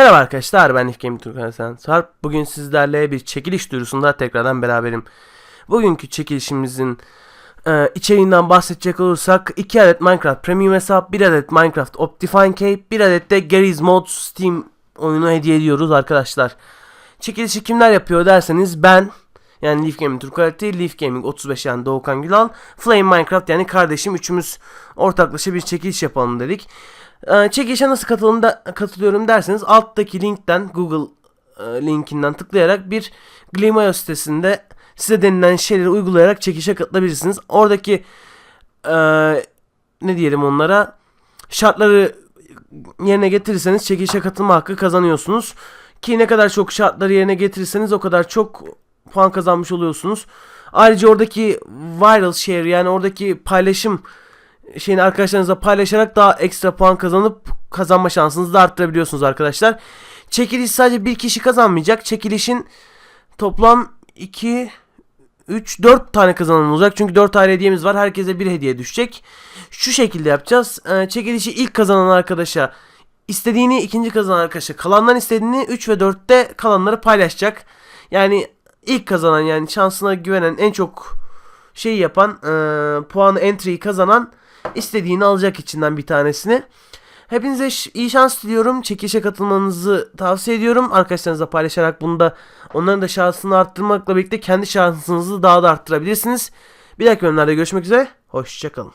Merhaba arkadaşlar ben Gaming Turkan Sarp. Bugün sizlerle bir çekiliş duyurusunda tekrardan beraberim. Bugünkü çekilişimizin e, içeriğinden bahsedecek olursak 2 adet Minecraft Premium hesap, 1 adet Minecraft Optifine Cape, 1 adet de Garry's Mod Steam oyunu hediye ediyoruz arkadaşlar. Çekilişi kimler yapıyor derseniz ben yani Leaf Gaming Türk Kalite, Leaf Gaming 35 yani Doğukan Gülal, Flame Minecraft yani kardeşim üçümüz ortaklaşa bir çekiliş yapalım dedik. Ee, Çekilişe nasıl katılım da, katılıyorum derseniz alttaki linkten Google e, linkinden tıklayarak bir Glimeo sitesinde size denilen şeyleri uygulayarak çekilişe katılabilirsiniz. Oradaki e, ne diyelim onlara şartları yerine getirirseniz çekilişe katılma hakkı kazanıyorsunuz. Ki ne kadar çok şartları yerine getirirseniz o kadar çok puan kazanmış oluyorsunuz. Ayrıca oradaki viral share yani oradaki paylaşım şeyini arkadaşlarınızla paylaşarak daha ekstra puan kazanıp kazanma şansınızı da arttırabiliyorsunuz arkadaşlar. Çekiliş sadece bir kişi kazanmayacak. Çekilişin toplam 2 3 4 tane kazanan olacak. Çünkü 4 aile hediyemiz var. Herkese bir hediye düşecek. Şu şekilde yapacağız. Ee, çekilişi ilk kazanan arkadaşa istediğini, ikinci kazanan arkadaşa kalandan istediğini 3 ve 4'te kalanları paylaşacak. Yani ilk kazanan yani şansına güvenen en çok şey yapan e, puanı entry'yi kazanan istediğini alacak içinden bir tanesini. Hepinize iyi şans diliyorum. Çekilişe katılmanızı tavsiye ediyorum. Arkadaşlarınızla paylaşarak bunda onların da şansını arttırmakla birlikte kendi şansınızı daha da arttırabilirsiniz. Bir dahaki bölümlerde görüşmek üzere. Hoşçakalın.